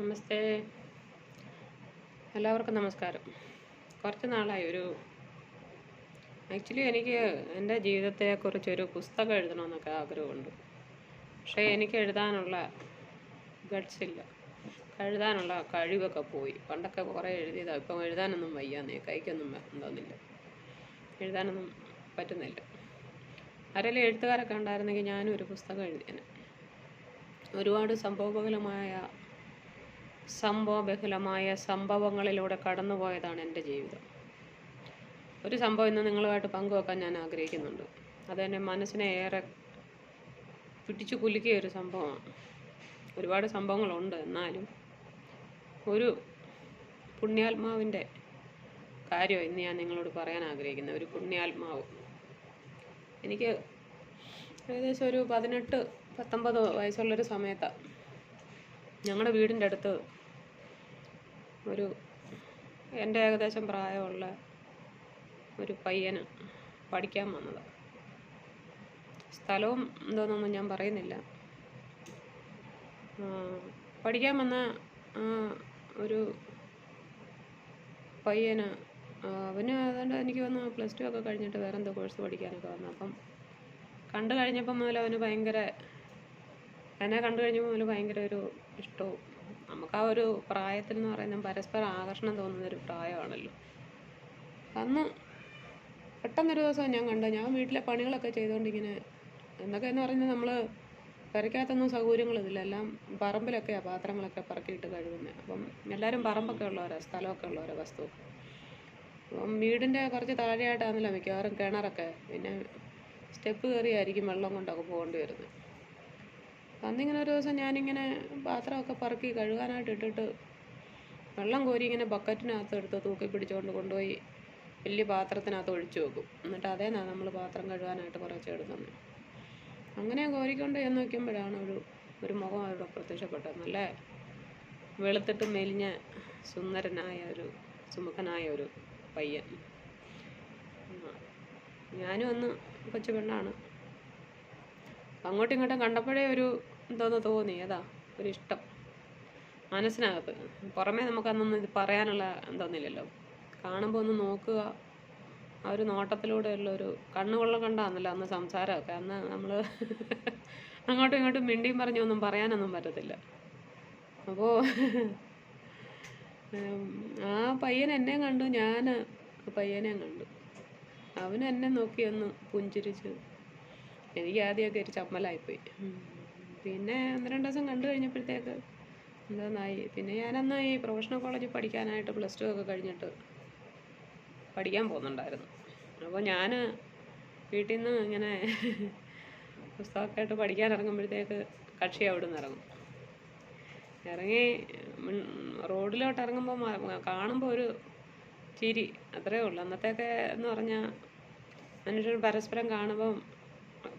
നമസ്തേ. എല്ലാവർക്കും നമസ്കാരം. കുറച്ച് നാളായി ഒരു ആക്ച്വലി എനിക്ക് എന്റെ ജീവിതത്തെക്കുറിച്ചൊരു പുസ്തകം എഴുതണമെന്നൊക്കെ ആഗ്രഹമുണ്ട്. പക്ഷേ എനിക്ക് എഴുതാനുള്ള ഗട്ട്സ് ഇല്ല എഴുതാനുള്ള കഴിവൊക്കെ പോയി. പണ്ടൊക്കെ കുറേ എഴുതിയതാണ് ഇപ്പം എഴുതാനൊന്നും വയ്യാന്നേ. കൈക്കൊന്നും എന്തോന്നില്ല എഴുതാനൊന്നും പറ്റുന്നില്ല. ആരെങ്കിലും എഴുത്തുകാരൊക്കെ ഉണ്ടായിരുന്നെങ്കിൽ ഞാനും ഒരു പുസ്തകം എഴുതിയേനെ. ഒരുപാട് സംഭവബഹുലമായ സംഭവബഹുലമായ സംഭവങ്ങളിലൂടെ കടന്നുപോയതാണ് എന്റെ ജീവിതം. ഒരു സംഭവം ഇന്ന് നിങ്ങളുമായിട്ട് പങ്കുവെക്കാൻ ഞാൻ ആഗ്രഹിക്കുന്നുണ്ട്. അതെന്റെ മനസ്സിനെ ഏറെ പിടിച്ചു കുലുക്കിയ ഒരു സംഭവമാണ്. ഒരുപാട് സംഭവങ്ങളുണ്ട് എന്നാലും ഒരു പുണ്യാത്മാവിന്റെ കാര്യം ഇന്ന് ഞാൻ നിങ്ങളോട് പറയാൻ ആഗ്രഹിക്കുന്നത്. ഒരു പുണ്യാത്മാവ്. എനിക്ക് ഏകദേശം ഒരു പതിനെട്ട് പത്തൊമ്പത് വയസ്സുള്ളൊരു സമയത്താണ് ഞങ്ങളുടെ വീടിന്റെ അടുത്ത് ഒരു എന്റെ ഏകദേശം പ്രായമുള്ള ഒരു പയ്യന് പഠിക്കാൻ വന്നത്. സ്ഥലവും എന്തോന്നൊന്നും ഞാൻ പറയുന്നില്ല. പഠിക്കാൻ വന്ന ഒരു പയ്യന് അവന് ഏതാണ്ട് എനിക്ക് വന്ന് പ്ലസ് ടു ഒക്കെ കഴിഞ്ഞിട്ട് വേറെ എന്തോ കോഴ്സ് പഠിക്കാനൊക്കെ വന്നു. അപ്പം കണ്ടു കഴിഞ്ഞപ്പം മുതൽ അവന് ഭയങ്കര എന്നെ കണ്ടു കഴിഞ്ഞപ്പോൾ മുതൽ ഭയങ്കര ഒരു ഇഷ്ടവും നമുക്ക് ആ ഒരു പ്രായത്തിൽ എന്ന് പറയുന്നത് പരസ്പരം ആകർഷണം തോന്നുന്ന ഒരു പ്രായമാണല്ലോ. അന്ന് പെട്ടെന്നൊരു ദിവസം ഞാൻ കണ്ട ഞാൻ വീട്ടിലെ പണികളൊക്കെ ചെയ്തുകൊണ്ടിങ്ങനെ എന്നൊക്കെ എന്ന് പറയുന്നത് നമ്മൾ പെരയ്ക്കകത്തൊന്നും സൗകര്യങ്ങളില്ല. എല്ലാം പറമ്പിലൊക്കെയാണ് പാത്രങ്ങളൊക്കെ പറക്കിയിട്ട് കഴുകുന്നത് അപ്പം എല്ലാവരും പറമ്പൊക്കെ ഉള്ളവരാണ് സ്ഥലമൊക്കെ ഉള്ളവരാണ് വസ്തു. അപ്പം വീടിന്റെ കുറച്ച് താഴെയായിട്ടാണല്ലോ മിക്കവാറും കിണറൊക്കെ. പിന്നെ സ്റ്റെപ്പ് കയറിയായിരിക്കും വെള്ളം കൊണ്ടൊക്കെ പോകേണ്ടി വരുന്നത്. അന്നിങ്ങനെ ഒരു ദിവസം ഞാനിങ്ങനെ പാത്രമൊക്കെ പറക്കി കഴുകാനായിട്ട് ഇട്ടിട്ട് വെള്ളം കോരി ഇങ്ങനെ ബക്കറ്റിനകത്ത് എടുത്ത് തൂക്കി പിടിച്ചുകൊണ്ട് കൊണ്ടുപോയി വലിയ പാത്രത്തിനകത്ത് ഒഴിച്ചു വെക്കും. എന്നിട്ട് അതേന്നാണ് നമ്മൾ പാത്രം കഴുകാനായിട്ട് കുറച്ച് എടുക്കുന്നത് അങ്ങനെ കോരിക്കൊണ്ട് ചെന്ന് നോക്കുമ്പോഴാണ് ഒരു ഒരു മുഖം അവിടെ പ്രത്യക്ഷപ്പെട്ടത്. നല്ല വെളുത്തിട്ട് മെലിഞ്ഞ സുന്ദരനായ ഒരു സുമുഖനായ ഒരു പയ്യൻ. ഞാനും അന്ന് കൊച്ചു പെണ്ണാണ് അങ്ങോട്ടും ഇങ്ങോട്ടും കണ്ടപ്പോഴേ ഒരു എന്തോന്ന് തോന്നി. ഏതാ ഒരു ഇഷ്ടം മനസ്സിനകത്ത്. പുറമേ നമുക്കന്നൊന്നും ഇത് പറയാനുള്ള എന്തോന്നില്ലല്ലോ. കാണുമ്പോൾ ഒന്ന് നോക്കുക. ആ ഒരു നോട്ടത്തിലൂടെയുള്ള ഒരു കണ്ണുകൊള്ളം കണ്ടാന്നല്ലോ അന്ന് സംസാരമൊക്കെ. അന്ന് നമ്മൾ അങ്ങോട്ടും ഇങ്ങോട്ടും മിണ്ടിയും പറഞ്ഞൊന്നും പറയാനൊന്നും പറ്റത്തില്ല. അപ്പോൾ ആ പയ്യൻ എന്നെ കണ്ടു ഞാൻ പയ്യനെ കണ്ടു. അവൻ എന്നെ നോക്കി ഒന്ന് പുഞ്ചിരിച്ചു എനിക്ക് ആദ്യമൊക്കെ ഒരു ചമ്മലായിപ്പോയി. പിന്നെ ഒന്ന് രണ്ട് ദിവസം കണ്ടു കഴിഞ്ഞപ്പോഴത്തേക്ക് എന്തോന്നായി പിന്നെ ഞാനന്ന് ഈ പ്രൊഫഷണൽ കോളേജിൽ പഠിക്കാനായിട്ട് പ്ലസ് ടു ഒക്കെ കഴിഞ്ഞിട്ട് പഠിക്കാൻ പോകുന്നുണ്ടായിരുന്നു. അപ്പോൾ ഞാൻ വീട്ടിൽ നിന്ന് ഇങ്ങനെ പുസ്തകമൊക്കെ ആയിട്ട് പഠിക്കാൻ ഇറങ്ങുമ്പോഴത്തേക്ക് കക്ഷി അവിടെ നിന്ന് ഇറങ്ങും. ഇറങ്ങി റോഡിലോട്ട് ഇറങ്ങുമ്പോൾ കാണുമ്പോൾ ഒരു ചിരി അത്രേ ഉള്ളൂ. അന്നത്തെയൊക്കെ എന്ന് പറഞ്ഞാൽ മനുഷ്യർ പരസ്പരം കാണുമ്പം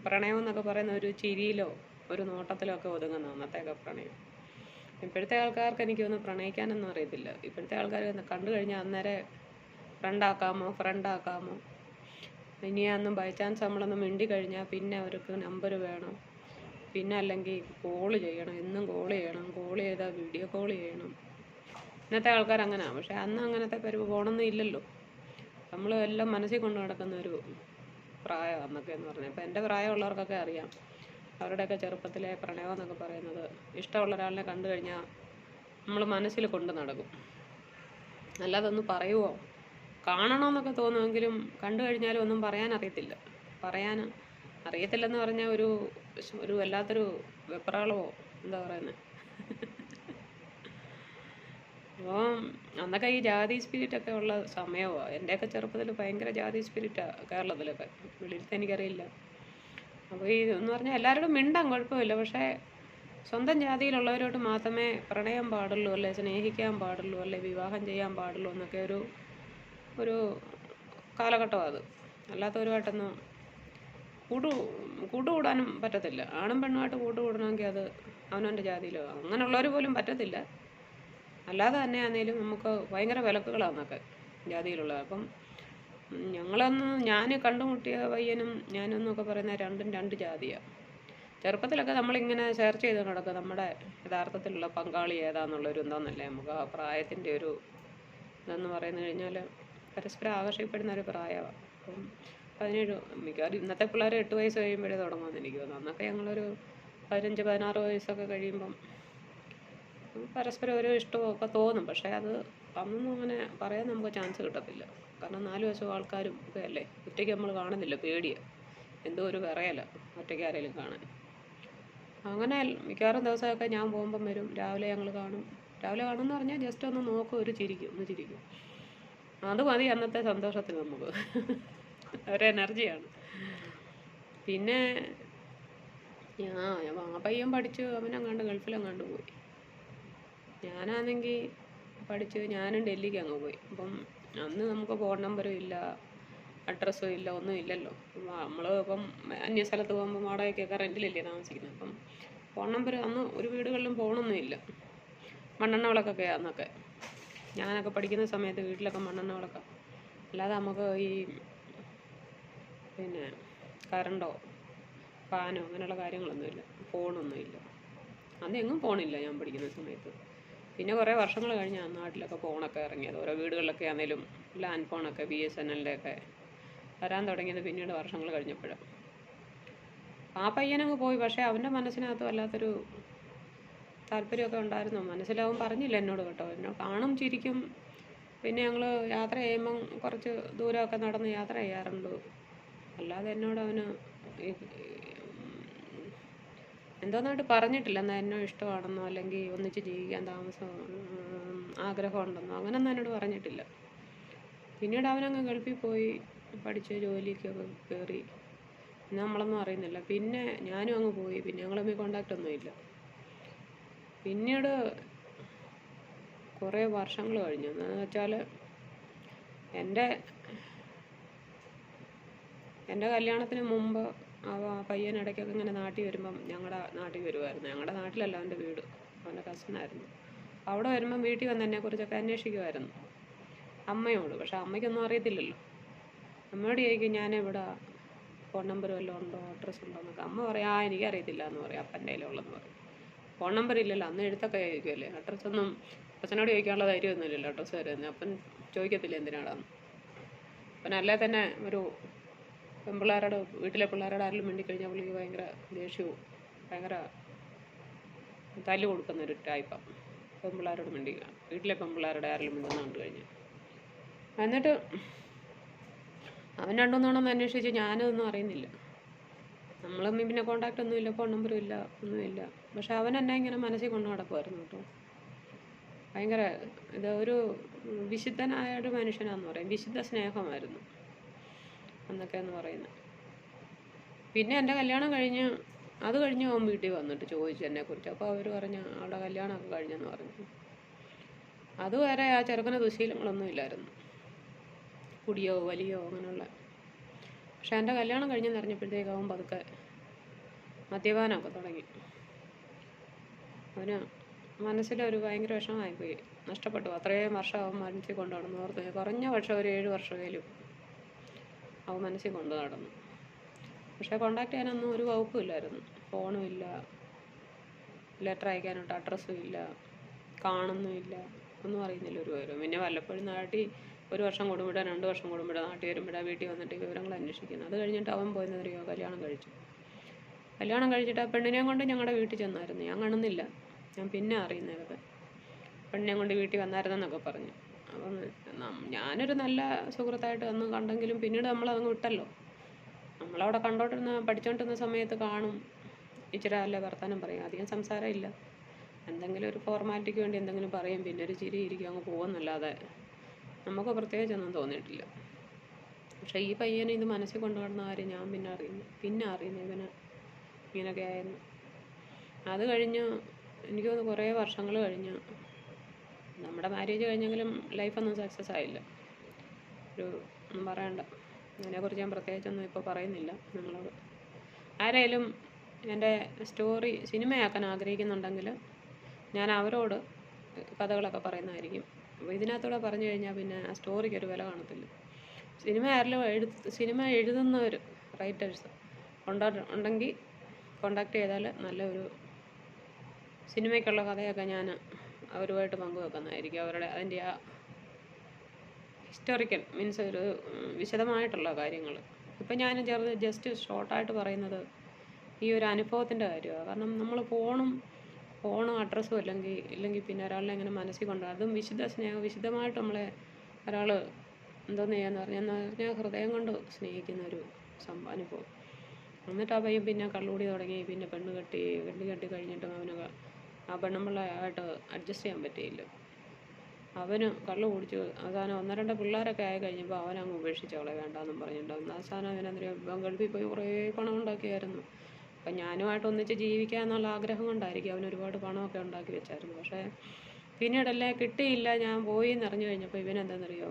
പ്രണയം എന്നൊക്കെ പറയുന്ന ഒരു ചിരിയിലോ ഒരു നോട്ടത്തിലൊക്കെ ഒതുങ്ങുന്ന അന്നത്തെയൊക്കെ പ്രണയം. ഇപ്പോഴത്തെ ആൾക്കാർക്ക് എനിക്ക് ഒന്ന് പ്രണയിക്കാനൊന്നും അറിയത്തില്ല. ഇപ്പോഴത്തെ ആൾക്കാർ കണ്ടു കഴിഞ്ഞാൽ അന്നേരം ഫ്രണ്ടാക്കാമോ ഫ്രണ്ടാക്കാമോ ഇനി അന്നും ബൈ ചാൻസ് നമ്മളൊന്ന് മിണ്ടി കഴിഞ്ഞാൽ പിന്നെ അവർക്ക് നമ്പർ വേണം. പിന്നെ അല്ലെങ്കിൽ കോൾ ചെയ്യണം. എന്നും കോൾ ചെയ്യണം. കോൾ ചെയ്താൽ വീഡിയോ കോൾ ചെയ്യണം. ഇന്നത്തെ ആൾക്കാർ അങ്ങനെയാണ് പക്ഷെ അന്ന് അങ്ങനത്തെ പരിവ് പോകണമെന്നും ഇല്ലല്ലോ. നമ്മൾ എല്ലാം മനസ്സിൽ കൊണ്ട് നടക്കുന്ന ഒരു പ്രായം അന്നൊക്കെ എന്ന് പറഞ്ഞാൽ ഇപ്പം എന്റെ പ്രായമുള്ളവർക്കൊക്കെ അറിയാം. അവരുടെയൊക്കെ ചെറുപ്പത്തിലെ പ്രണയം എന്നൊക്കെ പറയുന്നത് ഇഷ്ടമുള്ള ഒരാളിനെ കണ്ടു കഴിഞ്ഞാൽ നമ്മൾ മനസ്സിൽ കൊണ്ട് നടക്കും. അല്ലാതെ ഒന്ന് പറയുമോ കാണണമെന്നൊക്കെ തോന്നുമെങ്കിലും കണ്ടു കഴിഞ്ഞാലും ഒന്നും പറയാൻ അറിയത്തില്ല പറയാൻ അറിയത്തില്ലെന്ന് പറഞ്ഞാൽ ഒരു ഒരു വല്ലാത്തൊരു വെപ്രാളമോ? എന്താ പറയുന്നത് അപ്പോൾ അന്നൊക്കെ ഈ ജാതി സ്പിരിറ്റൊക്കെ ഉള്ള സമയമാണ് എന്റെയൊക്കെ ചെറുപ്പത്തിൽ ഭയങ്കര ജാതി സ്പിരിറ്റാണ് കേരളത്തിലൊക്കെ. വെളിയിലത്തെ എനിക്കറിയില്ല. അപ്പോൾ ഈ എന്ന് പറഞ്ഞാൽ എല്ലാവരോടും മിണ്ടാൻ കുഴപ്പമില്ല. പക്ഷേ സ്വന്തം ജാതിയിലുള്ളവരോട് മാത്രമേ പ്രണയം പാടുള്ളൂ അല്ലെ? സ്നേഹിക്കാൻ പാടുള്ളൂ അല്ലെ? വിവാഹം ചെയ്യാൻ പാടുള്ളൂ എന്നൊക്കെ ഒരു ഒരു കാലഘട്ടമാണ് അത്. അല്ലാത്തവരുമായിട്ടൊന്നും കൂട്ടു കൂട്ടുകൂടാനും പറ്റത്തില്ല. ആണും പെണ്ണുമായിട്ട് കൂട്ടുകൂടണമെങ്കിൽ അത് അവനവന്റെ ജാതിയിലോ അങ്ങനെയുള്ളവർ പോലും പറ്റത്തില്ല. അല്ലാതെ തന്നെ ആണെങ്കിലും നമുക്ക് ഭയങ്കര വിലക്കുകളാണെന്നൊക്കെ ജാതിയിലുള്ളത്. ജാതിയിലുള്ള അപ്പം ഞങ്ങളന്ന് ഞാൻ കണ്ടുമുട്ടിയ പയ്യനും ഞാനെന്നൊക്കെ പറയുന്ന രണ്ടും രണ്ട് ജാതിയാണ് ചെറുപ്പത്തിലൊക്കെ നമ്മളിങ്ങനെ സെർച്ച് ചെയ്ത് നടക്കുക നമ്മുടെ യഥാർത്ഥത്തിലുള്ള പങ്കാളി ഏതാന്നുള്ളൊരു എന്താണെന്നല്ലേ നമുക്ക് ആ പ്രായത്തിന്റെ ഒരു ഇതെന്ന് പറയുന്നത് കഴിഞ്ഞാൽ പരസ്പരം ആകർഷിക്കപ്പെടുന്ന ഒരു പ്രായമാണ് അപ്പം പതിനേഴ് മിക്കവാറും ഇന്നത്തെ പിള്ളേർ എട്ട് വയസ്സ് കഴിയുമ്പോഴേ തുടങ്ങുമെന്ന് എനിക്ക് തോന്നുന്നു. അന്നൊക്കെ ഞങ്ങളൊരു പതിനഞ്ച് പതിനാറ് വയസ്സൊക്കെ കഴിയുമ്പം പരസ്പരം ഒരു ഇഷ്ടമൊക്കെ തോന്നും. പക്ഷേ അത് അന്നൊന്നും അങ്ങനെ പറയാൻ നമുക്ക് ചാൻസ് കിട്ടത്തില്ല. കാരണം നാല് വശം ആൾക്കാരും ഒക്കെ അല്ലേ? ഒറ്റയ്ക്ക് നമ്മൾ കാണുന്നില്ല പേടിയാ. എന്തോ ഒരു വിറയല ഒറ്റയ്ക്ക് ആരെങ്കിലും കാണാൻ. അങ്ങനെ മിക്കവാറും ദിവസമൊക്കെ ഞാൻ പോകുമ്പം വരും. രാവിലെ ഞങ്ങൾ കാണും. രാവിലെ കാണുമെന്ന് പറഞ്ഞാൽ ജസ്റ്റ് ഒന്ന് നോക്കും ഒരു ചിരിക്കും ഒന്ന് ചിരിക്കും. അത് മതി അന്നത്തെ സന്തോഷത്തിന് നമുക്ക്. ഒരു എനർജിയാണ്. പിന്നെ ആ പയ്യൻ പഠിച്ച് അവനെങ്ങാണ്ട് ഗൾഫിലെങ്ങാണ്ട് പോയി. ഞാനാണെങ്കിൽ പഠിച്ച് ഞാനും ഡൽഹിക്ക് അങ്ങ് പോയി. അപ്പം അന്ന് നമുക്ക് ഫോൺ നമ്പറും ഇല്ല അഡ്രസ്സും ഇല്ല ഒന്നും ഇല്ലല്ലോ. നമ്മൾ ഇപ്പം അന്യ സ്ഥലത്ത് പോകുമ്പോൾ വാടകയ്ക്കൊക്കെ റെന്റിലല്ലേ താമസിക്കുന്നത് അപ്പം ഫോൺ നമ്പർ അന്ന് ഒരു വീടുകളിലും ഫോണൊന്നും ഇല്ല. മണ്ണെണ്ണ വിളക്കൊക്കെ അന്നൊക്കെ ഞാനൊക്കെ പഠിക്കുന്ന സമയത്ത് വീട്ടിലൊക്കെ മണ്ണെണ്ണ വിളക്കം അല്ലാതെ നമുക്ക് ഈ പിന്നെ കറണ്ടോ ഫാനോ അങ്ങനെയുള്ള കാര്യങ്ങളൊന്നുമില്ല ഫോണൊന്നുമില്ല അന്ന് എങ്ങും ഫോണില്ല ഞാൻ പഠിക്കുന്ന സമയത്ത്. പിന്നെ കുറേ വർഷങ്ങൾ കഴിഞ്ഞാണ് നാട്ടിലൊക്കെ ഫോണൊക്കെ ഇറങ്ങിയത്. ഓരോ വീടുകളിലൊക്കെ ആണെങ്കിലും ലാൻഡ് ഫോണൊക്കെ ബി എസ് എൻ എല്ലിന്റെ ഒക്കെ വരാൻ തുടങ്ങിയത് പിന്നീട് വർഷങ്ങൾ കഴിഞ്ഞപ്പോഴാണ് ആ പയ്യനങ്ങ് പോയി. പക്ഷേ അവന്റെ മനസ്സിനകത്ത് വല്ലാത്തൊരു താല്പര്യമൊക്കെ ഉണ്ടായിരുന്നു. മനസ്സിലാവും പറഞ്ഞില്ല എന്നോട് കേട്ടോ. എന്നോട് കാണും ചിരിക്കും. പിന്നെ ഞങ്ങൾ യാത്ര ചെയ്യുമ്പം കുറച്ച് ദൂരമൊക്കെ നടന്ന് യാത്ര ചെയ്യാറുണ്ട്. അല്ലാതെ എന്നോട് അവന് എന്തോന്നായിട്ട് പറഞ്ഞിട്ടില്ല. എന്നാൽ എന്നോ ഇഷ്ടമാണെന്നോ അല്ലെങ്കിൽ ഒന്നിച്ച് ജീവിക്കാൻ താമസം ആഗ്രഹമുണ്ടെന്നോ അങ്ങനൊന്നും എന്നോട് പറഞ്ഞിട്ടില്ല. പിന്നീട് അവനങ്ങ് ഗൾഫിൽ പോയി പഠിച്ച് ജോലിക്കൊക്കെ കയറി. നമ്മളൊന്നും അറിയുന്നില്ല. പിന്നെ ഞാനും അങ്ങ് പോയി. പിന്നെ ഞങ്ങൾ തമ്മിൽ ഒന്നും ഇല്ല. പിന്നീട് കുറേ വർഷങ്ങൾ കഴിഞ്ഞു. എന്ന് വെച്ചാൽ എന്റെ എന്റെ കല്യാണത്തിന് മുമ്പ് അവ ആ പയ്യൻ ഇടയ്ക്കൊക്കെ ഇങ്ങനെ നാട്ടിൽ വരുമ്പം ഞങ്ങളുടെ നാട്ടിൽ വരുമായിരുന്നു ഞങ്ങളുടെ നാട്ടിലല്ല അവന്റെ വീട്. അവന്റെ കസിനായിരുന്നു അവിടെ വരുമ്പം വീട്ടിൽ വന്ന് എന്നെക്കുറിച്ചൊക്കെ അന്വേഷിക്കുമായിരുന്നു അമ്മയോട്. പക്ഷെ അമ്മയ്ക്കൊന്നും അറിയത്തില്ലല്ലോ. അമ്മയോട് ചോദിക്കും ഞാൻ ഇവിടെ ഫോൺ നമ്പർ വല്ലതും ഉണ്ടോ? അഡ്രസ്സ് ഉണ്ടോ? എന്നൊക്കെ. അമ്മ പറയും ആ എനിക്കറിയത്തില്ല എന്ന് പറയും അപ്പന്റെ കയ്യിലുള്ളതെന്ന് പറയും. ഫോൺ നമ്പർ ഇല്ലല്ലോ. അന്ന് എഴുത്തൊക്കെ ചോദിക്കുമല്ലേ അഡ്രസ്സൊന്നും അച്ഛനോട് ചോദിക്കാനുള്ള ധൈര്യമൊന്നുമില്ലല്ലോ അഡ്രസ്സ് വരുന്നത് അപ്പം ചോദിക്കത്തില്ല എന്തിനാടാന്ന്. അപ്പം അല്ലേ തന്നെ ഒരു പെൺപിള്ളേരോട് വീട്ടിലെ പിള്ളേരോട് ആരെങ്കിലും മിണ്ടിക്കഴിഞ്ഞാൽ പുള്ളിക്ക് ഭയങ്കര ദേഷ്യവും ഭയങ്കര തല്ല് കൊടുക്കുന്ന ഒരു ടൈപ്പാണ് പെൺപിള്ളേരോട് മിണ്ടിക്കുക. വീട്ടിലെ പെൺപിള്ളേരോട് ആരെങ്കിലും മിണ്ടുന്ന കണ്ടു കഴിഞ്ഞാൽ. എന്നിട്ട് അവൻ രണ്ടുമൂന്നെണ്ണം അന്വേഷിച്ച് ഞാനതൊന്നും അറിയുന്നില്ല. നമ്മൾ തമ്മിൽ പിന്നെ കോണ്ടാക്റ്റ് ഒന്നും ഇല്ല ഫോൺ നമ്പറും ഇല്ല ഒന്നുമില്ല പക്ഷെ അവൻ എന്നെ ഇങ്ങനെ മനസ്സിൽ കൊണ്ടു നടക്കുമായിരുന്നു കേട്ടോ. ഭയങ്കര ഇത് ഒരു വിശുദ്ധനായ ഒരു മനുഷ്യനാന്ന് പറയും. വിശുദ്ധ സ്നേഹമായിരുന്നു. എന്നൊക്കെയെന്ന് പറയുന്നത്. പിന്നെ എന്റെ കല്യാണം കഴിഞ്ഞ് അത് കഴിഞ്ഞ് അവൻ വീട്ടിൽ വന്നിട്ട് ചോദിച്ചു എന്നെക്കുറിച്ച്. അപ്പോൾ അവർ പറഞ്ഞു അവളുടെ കല്യാണമൊക്കെ കഴിഞ്ഞെന്ന് പറഞ്ഞു. അതുവരെ ആ ചെറുക്കന് ദുശീലങ്ങളൊന്നും ഇല്ലായിരുന്നു. കുടിയോ വലിയോ അങ്ങനെയുള്ള. പക്ഷെ എന്റെ കല്യാണം കഴിഞ്ഞെന്ന് അറിഞ്ഞപ്പോഴത്തേക്ക് അവൻ പതുക്കെ മദ്യപാനമൊക്കെ തുടങ്ങി. അവന് മനസ്സിലൊരു ഭയങ്കര വിഷമമായിപ്പോയി. നഷ്ടപ്പെട്ടു. അത്രയും വർഷം അവൻ മനസ്സിൽ കൊണ്ടു നടന്നു ഓർത്ത് കുറഞ്ഞ വർഷം ഒരു ഏഴ് വർഷമേലും അവൻ മനസ്സിൽ കൊണ്ടു നടന്നു. പക്ഷേ കോണ്ടാക്ട് ചെയ്യാനൊന്നും ഒരു വകുപ്പും ഇല്ലായിരുന്നു. ഫോണും ഇല്ല. ലെറ്റർ അയക്കാനോട്ട് അഡ്രസ്സും ഇല്ല. കാണുന്നുമില്ല ഒന്നും അറിയുന്നില്ല ഒരു വിവരവും പിന്നെ വല്ലപ്പോഴും നാട്ടിൽ ഒരു വർഷം കൂടുമ്പോഴോ രണ്ട് വർഷം കൂടുമ്പോഴോ നാട്ടിൽ വരുമ്പോഴോ വീട്ടിൽ വന്നിട്ട് വിവരങ്ങൾ അന്വേഷിക്കുന്നു. അത് കഴിഞ്ഞിട്ട് അവൻ പോയെന്നറിയോ കല്യാണം കഴിച്ചു. കല്യാണം കഴിച്ചിട്ട് ആ പെണ്ണിനെയും കൊണ്ട് ഞങ്ങളുടെ വീട്ടിൽ ചെന്നായിരുന്നു. ഞാൻ കാണുന്നില്ല. ഞാൻ പിന്നെ അറിയുന്നത്. പെണ്ണിനെ കൊണ്ട് വീട്ടിൽ വന്നായിരുന്നെന്നൊക്കെ പറഞ്ഞു. ഞാനൊരു നല്ല സുഹൃത്തായിട്ട് അന്ന് കണ്ടെങ്കിലും പിന്നീട് നമ്മൾ നമ്മളതങ്ങ് വിട്ടല്ലോ. നമ്മളവിടെ കണ്ടോണ്ടിരുന്ന പഠിച്ചോണ്ടിരുന്ന സമയത്ത് കാണും. ഇച്ചിരി അല്ല വർത്താനം പറയും. അധികം സംസാരമില്ല. എന്തെങ്കിലും ഒരു ഫോർമാലിറ്റിക്ക് വേണ്ടി എന്തെങ്കിലും പറയും. പിന്നെ ഒരു ചിരി ഇരിക്കും. അങ്ങ് പോകുന്നല്ലാതെ നമുക്ക് പ്രത്യേകിച്ചൊന്നും തോന്നിയിട്ടില്ല. പക്ഷേ ഈ പയ്യനെ ഇത് മനസ്സിൽ കൊണ്ടുവന്ന കാര്യം ഞാൻ പിന്നെ അറിയുന്നു. പിന്നെ അറിയുന്നു ഇവന് ഇങ്ങനെയൊക്കെ ആയിരുന്നു. അത് കഴിഞ്ഞ് എനിക്ക് തോന്നുന്നു കുറേ വർഷങ്ങൾ കഴിഞ്ഞ് നമ്മുടെ മാരേജ് കഴിഞ്ഞെങ്കിലും ലൈഫൊന്നും സക്സസ് ആയില്ല. ഒരു പറയണ്ട. അതിനെക്കുറിച്ച് ഞാൻ പ്രത്യേകിച്ചൊന്നും ഇപ്പോൾ പറയുന്നില്ല. നിങ്ങളോട് ആരെങ്കിലും എന്റെ സ്റ്റോറി സിനിമയാക്കാൻ ആഗ്രഹിക്കുന്നുണ്ടെങ്കിൽ ഞാൻ അവരോട് കഥകളൊക്കെ പറയുന്നതായിരിക്കും. അപ്പോൾ ഇതിനകത്തൂടെ പറഞ്ഞു കഴിഞ്ഞാൽ പിന്നെ ആ സ്റ്റോറിക്ക് ഒരു വില കാണത്തില്ല. സിനിമ ആരെങ്കിലും എഴുത്ത് സിനിമ എഴുതുന്നവർ റൈറ്റേഴ്സ് ഉണ്ടോ ഉണ്ടെങ്കിൽ കോണ്ടാക്ട് ചെയ്താൽ നല്ലൊരു സിനിമയ്ക്കുള്ള കഥയൊക്കെ ഞാൻ അവരുമായിട്ട് പങ്കുവെക്കുന്നതായിരിക്കും. അവരുടെ അതിന്റെ ആ ഹിസ്റ്റോറിക്കൽ മീൻസ് ഒരു വിശദമായിട്ടുള്ള കാര്യങ്ങൾ. ഇപ്പം ഞാൻ ചേർന്ന് ജസ്റ്റ് ഷോർട്ടായിട്ട് പറയുന്നത് ഈ ഒരു അനുഭവത്തിന്റെ കാര്യമാണ്. കാരണം നമ്മൾ ഫോണും ഫോണും അഡ്രസ്സും അല്ലെങ്കിൽ ഇല്ലെങ്കിൽ പിന്നെ ഒരാളിനെ എങ്ങനെ മനസ്സിൽ കൊണ്ട് അതും വിശുദ്ധ സ്നേഹം വിശുദ്ധമായിട്ട് നമ്മളെ ഒരാൾ എന്തോന്ന് ചെയ്യാന്ന് പറഞ്ഞാൽ പറഞ്ഞാൽ ഹൃദയം കൊണ്ട് സ്നേഹിക്കുന്ന ഒരു സംഭവം അനുഭവം. എന്നിട്ട് ആ പയ്യൻ പിന്നെ കള്ളുകൂടി തുടങ്ങി പിന്നെ പെണ്ണ് കെട്ടി പെണ്ണ് കെട്ടി കഴിഞ്ഞിട്ട് അവന് ക- ആ അഡ്ജസ്റ്റ് ചെയ്യാൻ പറ്റിയില്ല. അവന് കള്ള് കുടിച്ച് അവസാനം ഒന്ന് രണ്ട് പിള്ളേരൊക്കെ ആയി കഴിഞ്ഞപ്പോൾ അവനങ്ങ് ഉപേക്ഷിച്ച് അവളെ വേണ്ടാന്നും പറഞ്ഞിട്ട് അന്ന് അവസാനം അവനെന്തിനും ഗൾഫിൽ പോയി കുറേ പണം ഉണ്ടാക്കിയായിരുന്നു. അപ്പം ഞാനുമായിട്ട് ഒന്നിച്ച് ജീവിക്കുക എന്നുള്ള ആഗ്രഹം കൊണ്ടായിരിക്കും അവൻ ഒരുപാട് പണമൊക്കെ ഉണ്ടാക്കി വെച്ചായിരുന്നു. പക്ഷേ പിന്നീടല്ലേ കിട്ടിയില്ല. ഞാൻ പോയി എന്നറിഞ്ഞു കഴിഞ്ഞപ്പോൾ ഇവനെന്താണെന്നറിയോ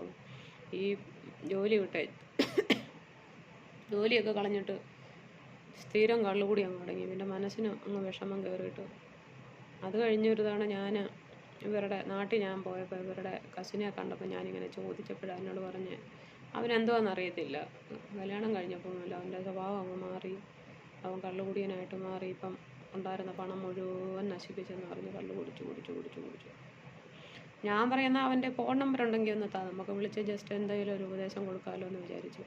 ഈ ജോലി വിട്ടേ ജോലിയൊക്കെ കളഞ്ഞിട്ട് സ്ഥിരം കള്ളുകൂടി അങ്ങ് തുടങ്ങി. പിന്നെ മനസ്സിന് അങ്ങ് വിഷമം കയറിയിട്ട് അത് കഴിഞ്ഞൊരു തവണ ഞാൻ ഇവരുടെ നാട്ടിൽ ഞാൻ പോയപ്പോൾ ഇവരുടെ കസിനെ കണ്ടപ്പോൾ ഞാനിങ്ങനെ ചോദിച്ചപ്പോഴാണ് എന്നോട് പറഞ്ഞ് അവനെന്തോന്ന് അറിയത്തില്ല. കല്യാണം കഴിഞ്ഞപ്പോൾ മുതൽ അവന്റെ സ്വഭാവം അങ്ങ് മാറി. അവൻ കള്ളുകുടിയനായിട്ട് മാറി. ഇപ്പം ഉണ്ടായിരുന്ന പണം മുഴുവൻ നശിപ്പിച്ചെന്ന് പറഞ്ഞ് കള്ളു കുടിച്ചു കുടിച്ചു കുടിച്ചു കുടിച്ചു. ഞാൻ പറയുന്ന അവന്റെ ഫോൺ നമ്പർ ഉണ്ടെങ്കിൽ ഒന്ന് താ. നമുക്ക് വിളിച്ച് ജസ്റ്റ് എന്തെങ്കിലും ഒരു ഉപദേശം കൊടുക്കാമല്ലോ എന്ന് വിചാരിച്ചു.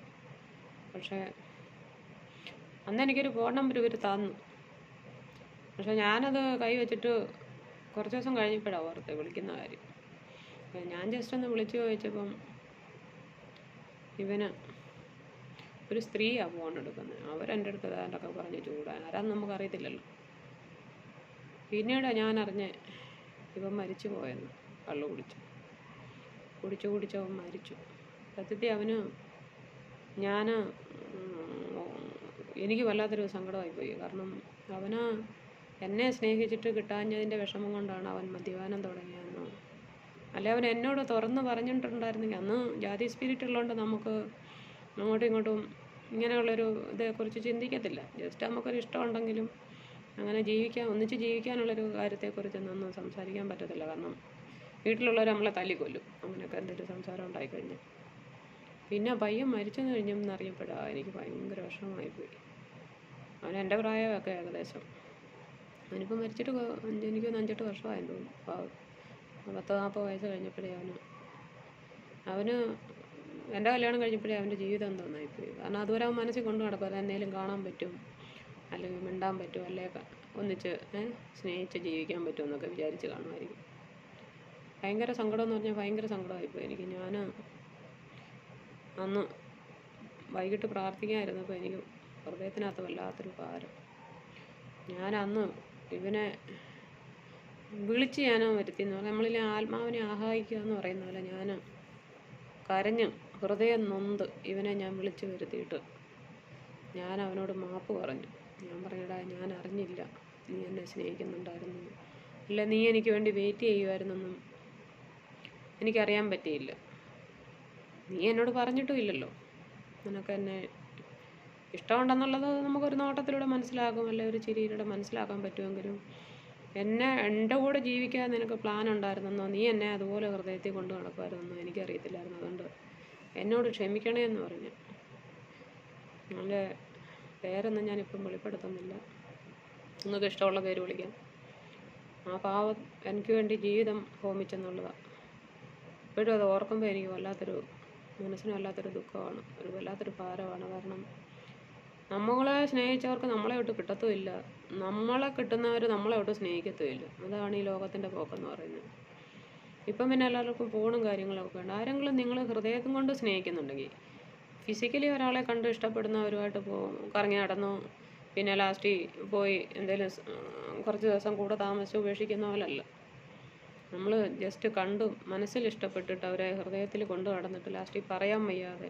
പക്ഷേ അന്ന് എനിക്കൊരു ഫോൺ നമ്പർ ഇവർ തന്നു. പക്ഷെ ഞാനത് കൈ വെച്ചിട്ട് കുറച്ച് ദിവസം കഴിഞ്ഞപ്പോഴാണ് ഓർത്ത് വിളിക്കുന്ന കാര്യം. ഞാൻ ജസ്റ്റ് ഒന്ന് വിളിച്ചു ചോദിച്ചപ്പം ഇവന് ഒരു സ്ത്രീയാണ് ഫോൺ എടുക്കുന്നത് അവരെന്റെ അടുത്ത് ഏതാണ്ടൊക്കെ പറഞ്ഞ് ചൂടാൻ ആരാന്ന് നമുക്കറിയത്തില്ലല്ലോ. പിന്നീട് ഞാൻ അറിഞ്ഞ് ഇവൻ മരിച്ചു പോയെന്ന് കള്ളു കുടിച്ചു. കുടിച്ചു കുടിച്ച് അവൻ മരിച്ചു. സത്യത്തിൽ അവന് ഞാൻ എനിക്ക് വല്ലാത്തൊരു സങ്കടമായിപ്പോയി. കാരണം അവന് എന്നെ സ്നേഹിച്ചിട്ട് കിട്ടാഞ്ഞതിന്റെ വിഷമം കൊണ്ടാണ് അവൻ മദ്യപാനം തുടങ്ങിയതെന്ന്. അല്ലെ അവൻ എന്നോട് തുറന്ന് പറഞ്ഞിട്ടുണ്ടായിരുന്നെങ്കിൽ അന്ന് ജാതി സ്പിരിറ്റ് ഉള്ളതുകൊണ്ട് നമുക്ക് അങ്ങോട്ടും ഇങ്ങോട്ടും ഇങ്ങനെയുള്ളൊരു ഇതേക്കുറിച്ച് ചിന്തിക്കത്തില്ല. ജസ്റ്റ് നമുക്കൊരു ഇഷ്ടമുണ്ടെങ്കിലും അങ്ങനെ ജീവിക്കാൻ ഒന്നിച്ച് ജീവിക്കാനുള്ളൊരു കാര്യത്തെക്കുറിച്ച് ഒന്നും സംസാരിക്കാൻ പറ്റത്തില്ല. കാരണം വീട്ടിലുള്ളവർ നമ്മളെ തല്ലിക്കൊല്ലും. അങ്ങനെയൊക്കെ എന്തൊരു സംസാരം ഉണ്ടായിക്കഴിഞ്ഞാൽ പിന്നെ പയ്യൻ മരിച്ചെന്ന് കഴിഞ്ഞെന്ന് അറിയപ്പെടാം. എനിക്ക് ഭയങ്കര വിഷമമായിപ്പോയി അവൻ എന്റെ പ്രായമൊക്കെ ഏകദേശം അവനിപ്പോൾ മരിച്ചിട്ട് എനിക്ക് തോന്നുന്നു അഞ്ചെട്ട് വർഷമായെന്ന് തോന്നുന്നു. പാവം പത്ത് നാൽപ്പത് വയസ്സ് കഴിഞ്ഞപ്പോഴേ അവന്. അവന് എന്റെ കല്യാണം കഴിഞ്ഞപ്പോഴേ അവന്റെ ജീവിതം എന്തോന്നായിപ്പോയി കാരണം അതുവരെ അവൻ മനസ്സിൽ കൊണ്ടു നടക്കും എന്നേലും കാണാൻ പറ്റും അല്ലെങ്കിൽ മിണ്ടാൻ പറ്റും അല്ലെ? ഒന്നിച്ച് സ്നേഹിച്ച് ജീവിക്കാൻ പറ്റും എന്നൊക്കെ വിചാരിച്ച് കാണുമായിരിക്കും. ഭയങ്കര സങ്കടം എന്ന് പറഞ്ഞാൽ ഭയങ്കര സങ്കടമായിപ്പോയി എനിക്ക്. ഞാൻ അന്ന് വൈകിട്ട് പ്രാർത്ഥിക്കാതിരുന്നപ്പോൾ എനിക്ക് ഹൃദയത്തിനകത്ത് വല്ലാത്തൊരു ഭാരം. ഞാൻ അന്ന് ഇവനെ വിളിച്ച് ഞാനോ വരുത്തി എന്ന് പറഞ്ഞാൽ നമ്മളിലെ ആത്മാവിനെ ആഹായിക്കുക എന്ന് പറയുന്ന പോലെ ഞാൻ കരഞ്ഞ് ഹൃദയം നൊന്ത് ഇവനെ ഞാൻ വിളിച്ച് വരുത്തിയിട്ട് ഞാൻ അവനോട് മാപ്പ് പറഞ്ഞു. ഞാൻ പറഞ്ഞടാ ഞാൻ അറിഞ്ഞില്ല. നീ എന്നെ സ്നേഹിക്കുന്നുണ്ടായിരുന്നു. അല്ല നീ എനിക്ക് വേണ്ടി വെയിറ്റ് ചെയ്യുമായിരുന്നെന്നും എനിക്കറിയാൻ പറ്റിയില്ല. നീ എന്നോട് പറഞ്ഞിട്ടും ഇല്ലല്ലോ നിനക്ക് എന്നെ ഇഷ്ടമുണ്ടെന്നുള്ളത് നമുക്കൊരു നോട്ടത്തിലൂടെ മനസ്സിലാകും അല്ലെ ഒരു ചിരിയിലൂടെ മനസ്സിലാക്കാൻ പറ്റുമെങ്കിലും. എന്നെ എന്റെ കൂടെ ജീവിക്കാൻ നിനക്ക് പ്ലാൻ ഉണ്ടായിരുന്നെന്നോ നീ എന്നെ അതുപോലെ ഹൃദയത്തിൽ കൊണ്ട് നടക്കുമായിരുന്നെന്നോ എനിക്കറിയത്തില്ലായിരുന്നു അതുകൊണ്ട് എന്നോട് ക്ഷമിക്കണേ എന്ന് പറഞ്ഞു. എന്റെ പേരൊന്നും ഞാനിപ്പം വെളിപ്പെടുത്തുന്നില്ല. നിങ്ങൾക്ക് ഇഷ്ടമുള്ള പേര് വിളിക്കാം. ആ പാവം എനിക്ക് വേണ്ടി ജീവിതം ഹോമിച്ചെന്നുള്ളതാണ് ഇപ്പോഴും അത് ഓർക്കുമ്പോൾ എനിക്ക് വല്ലാത്തൊരു മനസ്സിന് വല്ലാത്തൊരു ദുഃഖമാണ് ഒരു വല്ലാത്തൊരു ഭാരമാണ്. കാരണം നമ്മളെ സ്നേഹിച്ചവർക്ക് നമ്മളെ ഒട്ട് കിട്ടത്തുമില്ല. നമ്മളെ കിട്ടുന്നവർ നമ്മളെ ഒട്ട് സ്നേഹിക്കത്തുമില്ല. അതാണ് ഈ ലോകത്തിന്റെ പോക്കെന്ന് പറയുന്നത്. ഇപ്പം പിന്നെ എല്ലാവർക്കും ഫോണും കാര്യങ്ങളൊക്കെ ഉണ്ട്. ആരെങ്കിലും നിങ്ങൾ ഹൃദയത്തും കൊണ്ട് സ്നേഹിക്കുന്നുണ്ടെങ്കിൽ ഫിസിക്കലി ഒരാളെ കണ്ട് ഇഷ്ടപ്പെടുന്നവരുമായിട്ട് പോ കറങ്ങി നടന്നു പിന്നെ ലാസ്റ്റ് പോയി എന്തെങ്കിലും കുറച്ച് ദിവസം കൂടെ താമസിച്ച് ഉപേക്ഷിക്കുന്ന പോലല്ല. നമ്മൾ ജസ്റ്റ് കണ്ടു മനസ്സിൽ ഇഷ്ടപ്പെട്ടിട്ട് അവരെ ഹൃദയത്തിൽ കൊണ്ടു നടന്നിട്ട് ലാസ്റ്റിൽ പറയാൻ വയ്യാതെ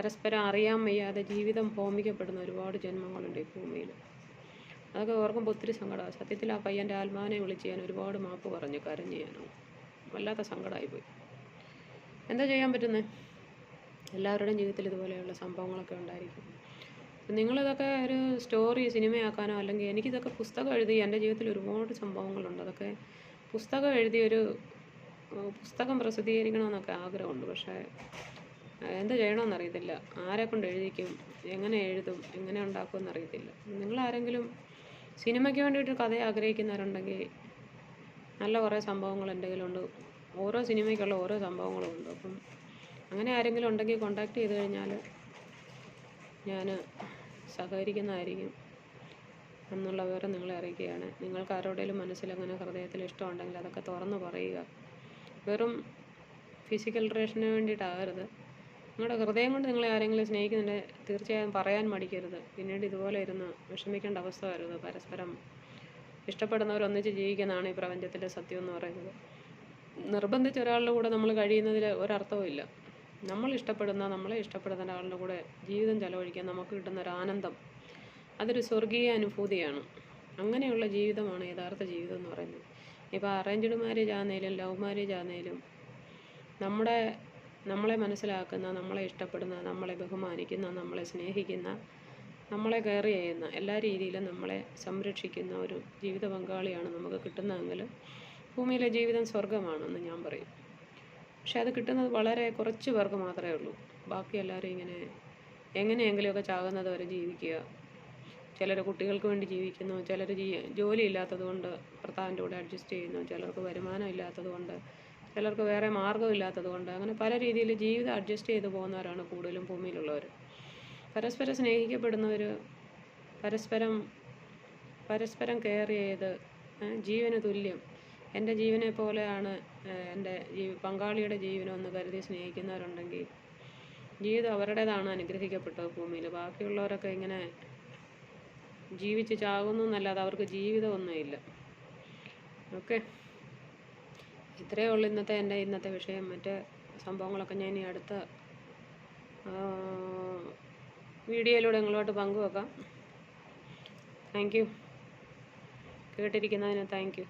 പരസ്പരം അറിയാൻ വയ്യാതെ ജീവിതം ഹോമിക്കപ്പെടുന്ന ഒരുപാട് ജന്മങ്ങളുണ്ട് ഈ ഭൂമിയിൽ. അതൊക്കെ ഓർക്കുമ്പോൾ ഒത്തിരി സങ്കടമാണ്. സത്യത്തിൽ ആ പയ്യന്റെ ആത്മാവിനെ വിളിച്ച് ഞാൻ ഒരുപാട് മാപ്പ് പറഞ്ഞു കരഞ്ഞ് ചെയ്യാനോ വല്ലാത്ത സങ്കടമായിപ്പോയി എന്താ ചെയ്യാൻ പറ്റുന്നത് എല്ലാവരുടെയും ജീവിതത്തിൽ ഇതുപോലെയുള്ള സംഭവങ്ങളൊക്കെ ഉണ്ടായിരിക്കും. നിങ്ങളിതൊക്കെ ഒരു സ്റ്റോറി സിനിമയാക്കാനോ അല്ലെങ്കിൽ എനിക്കിതൊക്കെ പുസ്തകം എഴുതി എന്റെ ജീവിതത്തിൽ ഒരുപാട് സംഭവങ്ങളുണ്ട്. അതൊക്കെ പുസ്തകം എഴുതിയൊരു പുസ്തകം പ്രസിദ്ധീകരിക്കണമെന്നൊക്കെ ആഗ്രഹമുണ്ട്. പക്ഷേ എന്ത് ചെയ്യണമെന്നറിയത്തില്ല. ആരെ കൊണ്ട് എഴുതിക്കും എങ്ങനെ എഴുതും എങ്ങനെ ഉണ്ടാക്കുമെന്ന് അറിയത്തില്ല നിങ്ങൾ ആരെങ്കിലും സിനിമയ്ക്ക് വേണ്ടിയിട്ട് കഥ ആഗ്രഹിക്കുന്നവരുണ്ടെങ്കിൽ നല്ല കുറേ സംഭവങ്ങൾ എന്റെ കയ്യിലുണ്ട്. ഓരോ സിനിമയ്ക്കുള്ള ഓരോ സംഭവങ്ങളും ഉണ്ട്. അപ്പം അങ്ങനെ ആരെങ്കിലും ഉണ്ടെങ്കിൽ കോണ്ടാക്ട് ചെയ്ത് കഴിഞ്ഞാൽ ഞാൻ സഹകരിക്കുന്നതായിരിക്കും എന്നുള്ള വിവരം നിങ്ങളെ അറിയിക്കുകയാണ്. നിങ്ങൾക്ക് ആരോടെങ്കിലും മനസ്സിൽ അങ്ങനെ ഹൃദയത്തിൽ ഇഷ്ടമുണ്ടെങ്കിൽ അതൊക്കെ തുറന്ന് പറയുക. വെറും ഫിസിക്കൽ റിലേഷന് വേണ്ടിയിട്ടാകരുത്. നിങ്ങളുടെ ഹൃദയം കൊണ്ട് നിങ്ങളെ ആരെങ്കിലും സ്നേഹിക്കുന്നുണ്ടെങ്കിൽ തീർച്ചയായും പറയാൻ മടിക്കരുത്. പിന്നീട് ഇതുപോലെ ഇരുന്ന് വിഷമിക്കേണ്ട അവസ്ഥ വരരുത് പരസ്പരം ഇഷ്ടപ്പെടുന്നവർ ഒന്നിച്ച് ജീവിക്കുന്നതാണ് ഈ പ്രപഞ്ചത്തിന്റെ സത്യം എന്ന് പറയുന്നത്. നിർബന്ധിച്ച് ഒരാളുടെ കൂടെ നമ്മൾ കഴിയുന്നതിൽ ഒരർത്ഥവും ഇല്ല. നമ്മൾ ഇഷ്ടപ്പെടുന്ന നമ്മളെ ഇഷ്ടപ്പെടുന്ന ഒരാളുടെ കൂടെ ജീവിതം ചെലവഴിക്കാൻ നമുക്ക് കിട്ടുന്ന ഒരു ആനന്ദം അതൊരു സ്വർഗീയ അനുഭൂതിയാണ്. അങ്ങനെയുള്ള ജീവിതമാണ് യഥാർത്ഥ ജീവിതം എന്ന് പറയുന്നത്. ഇപ്പോൾ അറേഞ്ച്ഡ് മാരേജ് ആണെങ്കിലും ലവ് മാരേജ് ആണെങ്കിലും നമ്മുടെ നമ്മളെ മനസ്സിലാക്കുന്ന നമ്മളെ ഇഷ്ടപ്പെടുന്ന നമ്മളെ ബഹുമാനിക്കുന്ന നമ്മളെ സ്നേഹിക്കുന്ന നമ്മളെ കെയർ ചെയ്യുന്ന എല്ലാ രീതിയിലും നമ്മളെ സംരക്ഷിക്കുന്ന ഒരു ജീവിത പങ്കാളിയാണ് നമുക്ക് കിട്ടുന്നതെങ്കിൽ ഭൂമിയിലെ ജീവിതം സ്വർഗമാണെന്ന് ഞാൻ പറയും. പക്ഷെ അത് കിട്ടുന്നത് വളരെ കുറച്ച് പേർക്ക് മാത്രമേ ഉള്ളൂ. ബാക്കി എല്ലാവരും ഇങ്ങനെ എങ്ങനെയെങ്കിലുമൊക്കെ ചാകുന്നത് വരെ ജീവിക്കുക. ചിലർ കുട്ടികൾക്ക് വേണ്ടി ജീവിക്കുന്നു ചിലർ ജോലി ഇല്ലാത്തത് കൊണ്ട് ഭർത്താവിന്റെ കൂടെ അഡ്ജസ്റ്റ് ചെയ്യുന്നു ചിലർക്ക് വരുമാനം ഇല്ലാത്തത് കൊണ്ട് ചിലർക്ക് വേറെ മാർഗമില്ലാത്തത് കൊണ്ട് അങ്ങനെ പല രീതിയിൽ ജീവിതം അഡ്ജസ്റ്റ് ചെയ്ത് പോകുന്നവരാണ് കൂടുതലും ഭൂമിയിലുള്ളവർ. പരസ്പരം സ്നേഹിക്കപ്പെടുന്നവർ പരസ്പരം പരസ്പരം കെയർ ചെയ്ത് ജീവന് തുല്യം. എന്റെ ജീവനെ പോലെയാണ് എന്റെ ജീവി പങ്കാളിയുടെ ജീവനെന്ന് കരുതി സ്നേഹിക്കുന്നവരുണ്ടെങ്കിൽ ജീവിതം അവരുടേതാണ് അനുഗ്രഹിക്കപ്പെട്ടത് ഭൂമിയിൽ. ബാക്കിയുള്ളവരൊക്കെ ഇങ്ങനെ ജീവിച്ച് ചാകുന്നു എന്നല്ലാതെ അവർക്ക് ജീവിതമൊന്നുമില്ല. ഓക്കെ. ഇത്രയേ ഉള്ളൂ ഇന്നത്തെ എന്റെ ഇന്നത്തെ വിഷയം. മറ്റ് സംഭവങ്ങളൊക്കെ ഞാൻ ഇനി അടുത്ത വീഡിയോയിലൂടെ നിങ്ങളുമായിട്ട് പങ്കുവെക്കാം. താങ്ക് യു കേട്ടിരിക്കുന്നതിന് താങ്ക് യു